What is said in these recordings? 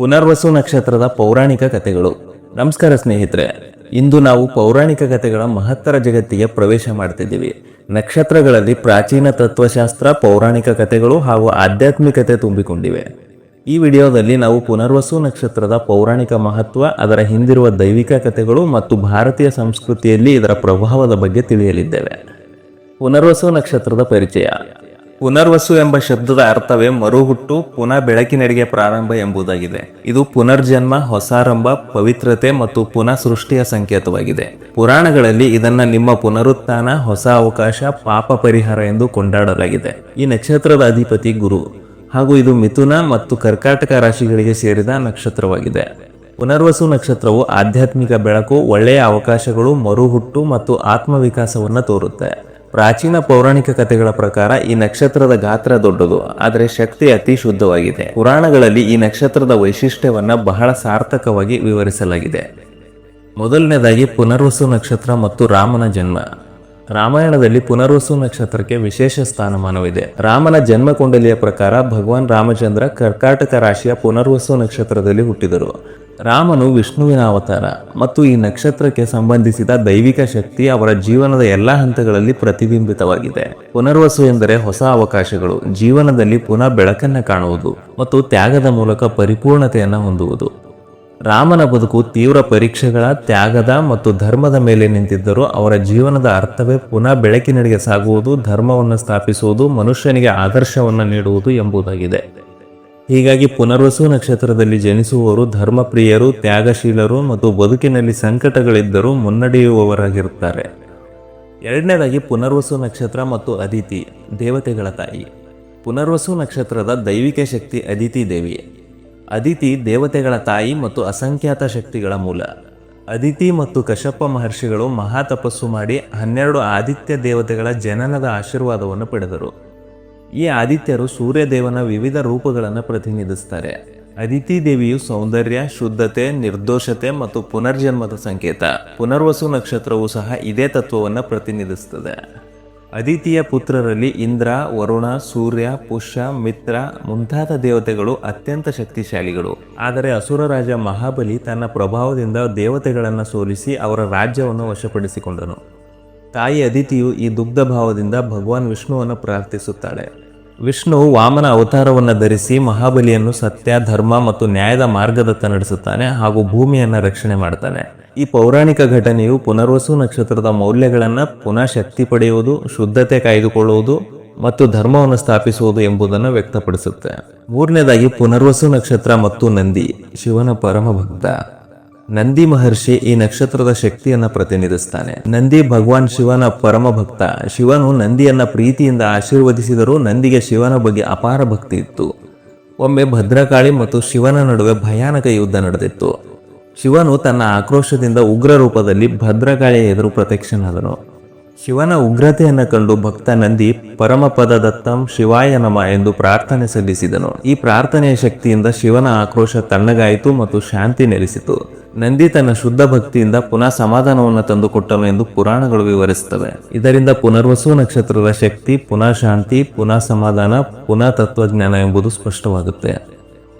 ಪುನರ್ವಸು ನಕ್ಷತ್ರದ ಪೌರಾಣಿಕ ಕಥೆಗಳು. ನಮಸ್ಕಾರ ಸ್ನೇಹಿತರೆ, ಇಂದು ನಾವು ಪೌರಾಣಿಕ ಕಥೆಗಳ ಮಹತ್ತರ ಜಗತ್ತಿಗೆ ಪ್ರವೇಶ ಮಾಡ್ತಿದ್ದೀವಿ. ನಕ್ಷತ್ರಗಳಲ್ಲಿ ಪ್ರಾಚೀನ ತತ್ವಶಾಸ್ತ್ರ, ಪೌರಾಣಿಕ ಕಥೆಗಳು ಹಾಗೂ ಆಧ್ಯಾತ್ಮಿಕತೆ ತುಂಬಿಕೊಂಡಿವೆ. ಈ ವಿಡಿಯೋದಲ್ಲಿ ನಾವು ಪುನರ್ವಸು ನಕ್ಷತ್ರದ ಪೌರಾಣಿಕ ಮಹತ್ವ, ಅದರ ಹಿಂದಿರುವ ದೈವಿಕ ಕಥೆಗಳು ಮತ್ತು ಭಾರತೀಯ ಸಂಸ್ಕೃತಿಯಲ್ಲಿ ಇದರ ಪ್ರಭಾವದ ಬಗ್ಗೆ ತಿಳಿಯಲಿದ್ದೇವೆ. ಪುನರ್ವಸು ನಕ್ಷತ್ರದ ಪರಿಚಯ. ಪುನರ್ವಸು ಎಂಬ ಶಬ್ದದ ಅರ್ಥವೇ ಮರುಹುಟ್ಟು ಪುನಃ ಬೆಳಕಿನೆಡೆಗೆ ಪ್ರಾರಂಭ ಎಂಬುದಾಗಿದೆ. ಇದು ಪುನರ್ಜನ್ಮ, ಹೊಸಾರಂಭ, ಪವಿತ್ರತೆ ಮತ್ತು ಪುನಃ ಸೃಷ್ಟಿಯ ಸಂಕೇತವಾಗಿದೆ. ಪುರಾಣಗಳಲ್ಲಿ ಇದನ್ನ ನಿಮ್ಮ ಪುನರುತ್ಥಾನ, ಹೊಸ ಅವಕಾಶ, ಪಾಪ ಪರಿಹಾರ ಎಂದು ಕೊಂಡಾಡಲಾಗಿದೆ. ಈ ನಕ್ಷತ್ರದ ಅಧಿಪತಿ ಗುರು ಹಾಗೂ ಇದು ಮಿಥುನ ಮತ್ತು ಕರ್ಕಾಟಕ ರಾಶಿಗಳಿಗೆ ಸೇರಿದ ನಕ್ಷತ್ರವಾಗಿದೆ. ಪುನರ್ವಸು ನಕ್ಷತ್ರವು ಆಧ್ಯಾತ್ಮಿಕ ಬೆಳಕು, ಒಳ್ಳೆಯ ಅವಕಾಶಗಳು, ಮರುಹುಟ್ಟು ಮತ್ತು ಆತ್ಮವಿಕಾಸವನ್ನು ತೋರುತ್ತೆ. ಪ್ರಾಚೀನ ಪೌರಾಣಿಕ ಕಥೆಗಳ ಪ್ರಕಾರ ಈ ನಕ್ಷತ್ರದ ಗಾತ್ರ ದೊಡ್ಡದು, ಆದರೆ ಶಕ್ತಿ ಅತಿ ಶುದ್ಧವಾಗಿದೆ. ಪುರಾಣಗಳಲ್ಲಿ ಈ ನಕ್ಷತ್ರದ ವೈಶಿಷ್ಟ್ಯವನ್ನು ಬಹಳ ಸಾರ್ಥಕವಾಗಿ ವಿವರಿಸಲಾಗಿದೆ. ಮೊದಲನೇದಾಗಿ ಪುನರ್ವಸು ನಕ್ಷತ್ರ ಮತ್ತು ರಾಮನ ಜನ್ಮ. ರಾಮಾಯಣದಲ್ಲಿ ಪುನರ್ವಸು ನಕ್ಷತ್ರಕ್ಕೆ ವಿಶೇಷ ಸ್ಥಾನಮಾನವಿದೆ. ರಾಮನ ಜನ್ಮ ಕುಂಡಲಿಯ ಪ್ರಕಾರ ಭಗವಾನ್ ರಾಮಚಂದ್ರ ಕರ್ಕಾಟಕ ರಾಶಿಯ ಪುನರ್ವಸು ನಕ್ಷತ್ರದಲ್ಲಿ ಹುಟ್ಟಿದರು. ರಾಮನು ವಿಷ್ಣುವಿನ ಅವತಾರ ಮತ್ತು ಈ ನಕ್ಷತ್ರಕ್ಕೆ ಸಂಬಂಧಿಸಿದ ದೈವಿಕ ಶಕ್ತಿ ಅವರ ಜೀವನದ ಎಲ್ಲ ಹಂತಗಳಲ್ಲಿ ಪ್ರತಿಬಿಂಬಿತವಾಗಿದೆ. ಪುನರ್ವಸು ಎಂದರೆ ಹೊಸ ಅವಕಾಶಗಳು, ಜೀವನದಲ್ಲಿ ಪುನಃ ಬೆಳಕನ್ನು ಕಾಣುವುದು ಮತ್ತು ತ್ಯಾಗದ ಮೂಲಕ ಪರಿಪೂರ್ಣತೆಯನ್ನು ಹೊಂದುವುದು. ರಾಮನ ಬದುಕು ತೀವ್ರ ಪರೀಕ್ಷೆಗಳ, ತ್ಯಾಗದ ಮತ್ತು ಧರ್ಮದ ಮೇಲೆ ನಿಂತಿದ್ದರೂ ಅವರ ಜೀವನದ ಅರ್ಥವೇ ಪುನಃ ಬೆಳಕಿನಡೆಗೆ ಸಾಗುವುದು, ಧರ್ಮವನ್ನು ಸ್ಥಾಪಿಸುವುದು, ಮನುಷ್ಯನಿಗೆ ಆದರ್ಶವನ್ನು ನೀಡುವುದು ಎಂಬುದಾಗಿದೆ. ಹೀಗಾಗಿ ಪುನರ್ವಸು ನಕ್ಷತ್ರದಲ್ಲಿ ಜನಿಸುವವರು ಧರ್ಮಪ್ರಿಯರು, ತ್ಯಾಗಶೀಲರು ಮತ್ತು ಬದುಕಿನಲ್ಲಿ ಸಂಕಟಗಳಿದ್ದರೂ ಮುನ್ನಡೆಯುವವರಾಗಿರುತ್ತಾರೆ. ಎರಡನೇದಾಗಿ ಪುನರ್ವಸು ನಕ್ಷತ್ರ ಮತ್ತು ಅದಿತಿ, ದೇವತೆಗಳ ತಾಯಿ. ಪುನರ್ವಸು ನಕ್ಷತ್ರದ ದೈವಿಕ ಶಕ್ತಿ ಅದಿತಿ ದೇವಿ. ಅದಿತಿ ದೇವತೆಗಳ ತಾಯಿ ಮತ್ತು ಅಸಂಖ್ಯಾತ ಶಕ್ತಿಗಳ ಮೂಲ. ಅದಿತಿ ಮತ್ತು ಕಶಪ್ಪ ಮಹರ್ಷಿಗಳು ಮಹಾ ತಪಸ್ಸು ಮಾಡಿ ಹನ್ನೆರಡು ಆದಿತ್ಯ ದೇವತೆಗಳ ಜನನದ ಆಶೀರ್ವಾದವನ್ನು ಪಡೆದರು. ಈ ಆದಿತ್ಯರು ಸೂರ್ಯದೇವನ ವಿವಿಧ ರೂಪಗಳನ್ನು ಪ್ರತಿನಿಧಿಸ್ತಾರೆ. ಅದಿತಿ ದೇವಿಯು ಸೌಂದರ್ಯ, ಶುದ್ಧತೆ, ನಿರ್ದೋಷತೆ ಮತ್ತು ಪುನರ್ಜನ್ಮದ ಸಂಕೇತ. ಪುನರ್ವಸು ನಕ್ಷತ್ರವು ಸಹ ಇದೇ ತತ್ವವನ್ನು ಪ್ರತಿನಿಧಿಸುತ್ತದೆ ಅದಿತಿಯ ಪುತ್ರರಲ್ಲಿ ಇಂದ್ರ, ವರುಣ, ಸೂರ್ಯ, ಪುಷ್ಯ, ಮಿತ್ರ ಮುಂತಾದ ದೇವತೆಗಳು ಅತ್ಯಂತ ಶಕ್ತಿಶಾಲಿಗಳು. ಆದರೆ ಅಸುರ ರಾಜ ಮಹಾಬಲಿ ತನ್ನ ಪ್ರಭಾವದಿಂದ ದೇವತೆಗಳನ್ನು ಸೋಲಿಸಿ ಅವರ ರಾಜ್ಯವನ್ನು ವಶಪಡಿಸಿಕೊಂಡನು. ತಾಯಿ ಅದಿತಿಯು ಈ ದುಗ್ಧ ಭಾವದಿಂದ ಭಗವಾನ್ ವಿಷ್ಣುವನ್ನು ಪ್ರಾರ್ಥಿಸುತ್ತಾಳೆ. ವಿಷ್ಣು ವಾಮನ ಅವತಾರವನ್ನು ಧರಿಸಿ ಮಹಾಬಲಿಯನ್ನು ಸತ್ಯ, ಧರ್ಮ ಮತ್ತು ನ್ಯಾಯದ ಮಾರ್ಗದತ್ತ ನಡೆಸುತ್ತಾನೆ ಹಾಗೂ ಭೂಮಿಯನ್ನು ರಕ್ಷಣೆ ಮಾಡ್ತಾನೆ. ಈ ಪೌರಾಣಿಕ ಘಟನೆಯು ಪುನರ್ವಸು ನಕ್ಷತ್ರದ ಮೌಲ್ಯಗಳನ್ನು ಪುನಃ ಶಕ್ತಿ ಪಡೆಯುವುದು, ಶುದ್ಧತೆ ಕಾಯ್ದುಕೊಳ್ಳುವುದು ಮತ್ತು ಧರ್ಮವನ್ನು ಸ್ಥಾಪಿಸುವುದು ಎಂಬುದನ್ನು ವ್ಯಕ್ತಪಡಿಸುತ್ತೆ. ಮೂರನೇದಾಗಿ ಪುನರ್ವಸು ನಕ್ಷತ್ರ ಮತ್ತು ನಂದಿ, ಶಿವನ ಪರಮ ಭಕ್ತ ನಂದಿ ಮಹರ್ಷಿ ಈ ನಕ್ಷತ್ರದ ಶಕ್ತಿಯನ್ನ ಪ್ರತಿನಿಧಿಸ್ತಾನೆ. ನಂದಿ ಭಗವಾನ್ ಶಿವನ ಪರಮ ಭಕ್ತ. ಶಿವನು ನಂದಿಯನ್ನ ಪ್ರೀತಿಯಿಂದ ಆಶೀರ್ವದಿಸಿದರೂ ನಂದಿಗೆ ಶಿವನ ಬಗ್ಗೆ ಅಪಾರ ಭಕ್ತಿ ಇತ್ತು. ಒಮ್ಮೆ ಭದ್ರಕಾಳಿ ಮತ್ತು ಶಿವನ ನಡುವೆ ಭಯಾನಕ ಯುದ್ಧ ನಡೆದಿತ್ತು. ಶಿವನು ತನ್ನ ಆಕ್ರೋಶದಿಂದ ಉಗ್ರ ರೂಪದಲ್ಲಿ ಭದ್ರಕಾಳಿಯ ಎದುರು ಪ್ರತ್ಯಕ್ಷನಾದನು. ಶಿವನ ಉಗ್ರತೆಯನ್ನು ಕಂಡು ಭಕ್ತ ನಂದಿ ಪರಮಪದ ದತ್ತಂ ಶಿವಾಯ ನಮ ಎಂದು ಪ್ರಾರ್ಥನೆ ಸಲ್ಲಿಸಿದನು. ಈ ಪ್ರಾರ್ಥನೆಯ ಶಕ್ತಿಯಿಂದ ಶಿವನ ಆಕ್ರೋಶ ತಣ್ಣಗಾಯಿತು ಮತ್ತು ಶಾಂತಿ ನೆಲೆಸಿತು. ನಂದಿ ತನ್ನ ಶುದ್ಧ ಭಕ್ತಿಯಿಂದ ಪುನಃ ಸಮಾಧಾನವನ್ನು ತಂದುಕೊಟ್ಟನು ಎಂದು ಪುರಾಣಗಳು ವಿವರಿಸುತ್ತವೆ. ಇದರಿಂದ ಪುನರ್ವಸು ನಕ್ಷತ್ರದ ಶಕ್ತಿ, ಪುನಃ ಶಾಂತಿ, ಪುನಃ ಸಮಾಧಾನ, ಪುನಃ ತತ್ವಜ್ಞಾನ ಎಂಬುದು ಸ್ಪಷ್ಟವಾಗುತ್ತೆ.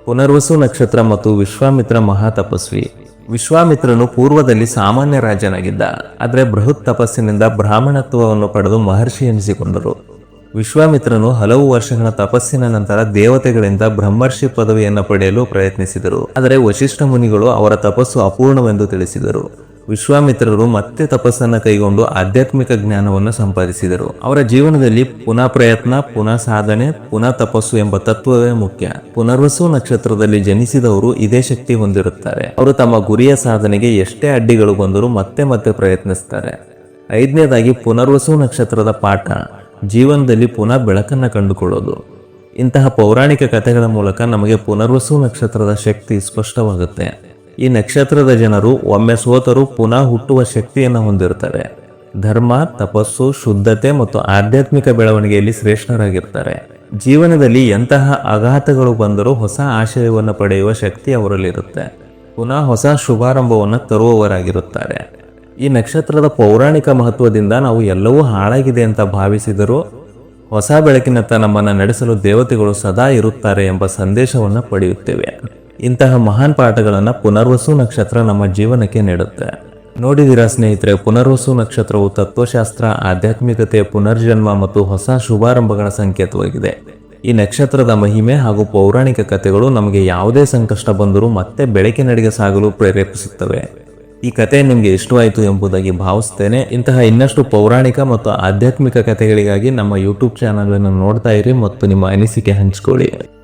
ಪುನರ್ವಸು ನಕ್ಷತ್ರ ಮತ್ತು ವಿಶ್ವಾಮಿತ್ರ ಮಹಾ ತಪಸ್ವಿ ವಿಶ್ವಾಮಿತ್ರನು ಪೂರ್ವದಲ್ಲಿ ಸಾಮಾನ್ಯ ರಾಜನಾಗಿದ್ದ. ಆದರೆ ಬೃಹತ್ ತಪಸ್ಸಿನಿಂದ ಬ್ರಾಹ್ಮಣತ್ವವನ್ನು ಪಡೆದು ಮಹರ್ಷಿ ಎನಿಸಿಕೊಂಡರು. ವಿಶ್ವಾಮಿತ್ರನು ಹಲವು ವರ್ಷಗಳ ತಪಸ್ಸಿನ ನಂತರ ದೇವತೆಗಳಿಂದ ಬ್ರಹ್ಮರ್ಷಿ ಪದವಿಯನ್ನು ಪಡೆಯಲು ಪ್ರಯತ್ನಿಸಿದರು. ಆದರೆ ವಶಿಷ್ಠ ಮುನಿಗಳು ಅವರ ತಪಸ್ಸು ಅಪೂರ್ಣವೆಂದು ತಿಳಿಸಿದರು. ವಿಶ್ವಾಮಿತ್ರರು ಮತ್ತೆ ತಪಸ್ಸನ್ನು ಕೈಗೊಂಡು ಆಧ್ಯಾತ್ಮಿಕ ಜ್ಞಾನವನ್ನು ಸಂಪಾದಿಸಿದರು. ಅವರ ಜೀವನದಲ್ಲಿ ಪುನಃ ಪ್ರಯತ್ನ, ಪುನಃ ಸಾಧನೆ, ಪುನಃ ತಪಸ್ಸು ಎಂಬ ತತ್ವವೇ ಮುಖ್ಯ. ಪುನರ್ವಸು ನಕ್ಷತ್ರದಲ್ಲಿ ಜನಿಸಿದವರು ಇದೇ ಶಕ್ತಿ ಹೊಂದಿರುತ್ತಾರೆ. ಅವರು ತಮ್ಮ ಗುರಿಯ ಸಾಧನೆಗೆ ಎಷ್ಟೇ ಅಡ್ಡಿಗಳು ಬಂದರೂ ಮತ್ತೆ ಮತ್ತೆ ಪ್ರಯತ್ನಿಸ್ತಾರೆ ಐದನೇದಾಗಿ ಪುನರ್ವಸು ನಕ್ಷತ್ರದ ಪಾಠ. ಜೀವನದಲ್ಲಿ ಪುನಃ ಬೆಳಕನ್ನು ಕಂಡುಕೊಳ್ಳೋದು. ಇಂತಹ ಪೌರಾಣಿಕ ಕಥೆಗಳ ಮೂಲಕ ನಮಗೆ ಪುನರ್ವಸು ನಕ್ಷತ್ರದ ಶಕ್ತಿ ಸ್ಪಷ್ಟವಾಗುತ್ತೆ. ಈ ನಕ್ಷತ್ರದ ಜನರು ಒಮ್ಮೆ ಸೋತರು ಪುನಃ ಹುಟ್ಟುವ ಶಕ್ತಿಯನ್ನು ಹೊಂದಿರುತ್ತಾರೆ ಧರ್ಮ, ತಪಸ್ಸು, ಶುದ್ಧತೆ ಮತ್ತು ಆಧ್ಯಾತ್ಮಿಕ ಬೆಳವಣಿಗೆಯಲ್ಲಿ ಶ್ರೇಷ್ಠರಾಗಿರ್ತಾರೆ. ಜೀವನದಲ್ಲಿ ಎಂತಹ ಆಘಾತಗಳು ಬಂದರೂ ಹೊಸ ಆಶಯವನ್ನು ಪಡೆಯುವ ಶಕ್ತಿ ಅವರಲ್ಲಿರುತ್ತೆ. ಪುನಃ ಹೊಸ ಶುಭಾರಂಭವನ್ನು ತರುವವರಾಗಿರುತ್ತಾರೆ. ಈ ನಕ್ಷತ್ರದ ಪೌರಾಣಿಕ ಮಹತ್ವದಿಂದ ನಾವು ಎಲ್ಲವೂ ಹಾಳಾಗಿದೆ ಅಂತ ಭಾವಿಸಿದರೂ ಹೊಸ ಬೆಳಕಿನತ್ತ ನಮ್ಮನ್ನು ನಡೆಸಲು ದೇವತೆಗಳು ಸದಾ ಇರುತ್ತಾರೆ ಎಂಬ ಸಂದೇಶವನ್ನು ಪಡೆಯುತ್ತೇವೆ. ಇಂತಹ ಮಹಾನ್ ಪಾಠಗಳನ್ನು ಪುನರ್ವಸು ನಕ್ಷತ್ರ ನಮ್ಮ ಜೀವನಕ್ಕೆ ನೀಡುತ್ತೆ. ನೋಡಿದಿರಾ ಸ್ನೇಹಿತರೆ, ಪುನರ್ವಸು ನಕ್ಷತ್ರವು ತತ್ವಶಾಸ್ತ್ರ, ಆಧ್ಯಾತ್ಮಿಕತೆ, ಪುನರ್ಜನ್ಮ ಮತ್ತು ಹೊಸ ಶುಭಾರಂಭಗಳ ಸಂಕೇತವಾಗಿದೆ. ಈ ನಕ್ಷತ್ರದ ಮಹಿಮೆ ಹಾಗೂ ಪೌರಾಣಿಕ ಕಥೆಗಳು ನಮಗೆ ಯಾವುದೇ ಸಂಕಷ್ಟ ಬಂದರೂ ಮತ್ತೆ ಬೆಳಕಿನಡೆಗೆ ಸಾಗಲು ಪ್ರೇರೇಪಿಸುತ್ತವೆ. ಈ ಕತೆ ನಿಮಗೆ ಇಷ್ಟವಾಯಿತು ಎಂಬುದಾಗಿ ಭಾವಿಸ್ತೇನೆ. ಇಂತಹ ಇನ್ನಷ್ಟು ಪೌರಾಣಿಕ ಮತ್ತು ಆಧ್ಯಾತ್ಮಿಕ ಕಥೆಗಳಿಗಾಗಿ ನಮ್ಮ ಯೂಟ್ಯೂಬ್ ಚಾನಲ್ ಅನ್ನು ನೋಡ್ತಾ ಇರಿ ಮತ್ತು ನಿಮ್ಮ ಅನಿಸಿಕೆ ಹಂಚಿಕೊಳ್ಳಿ.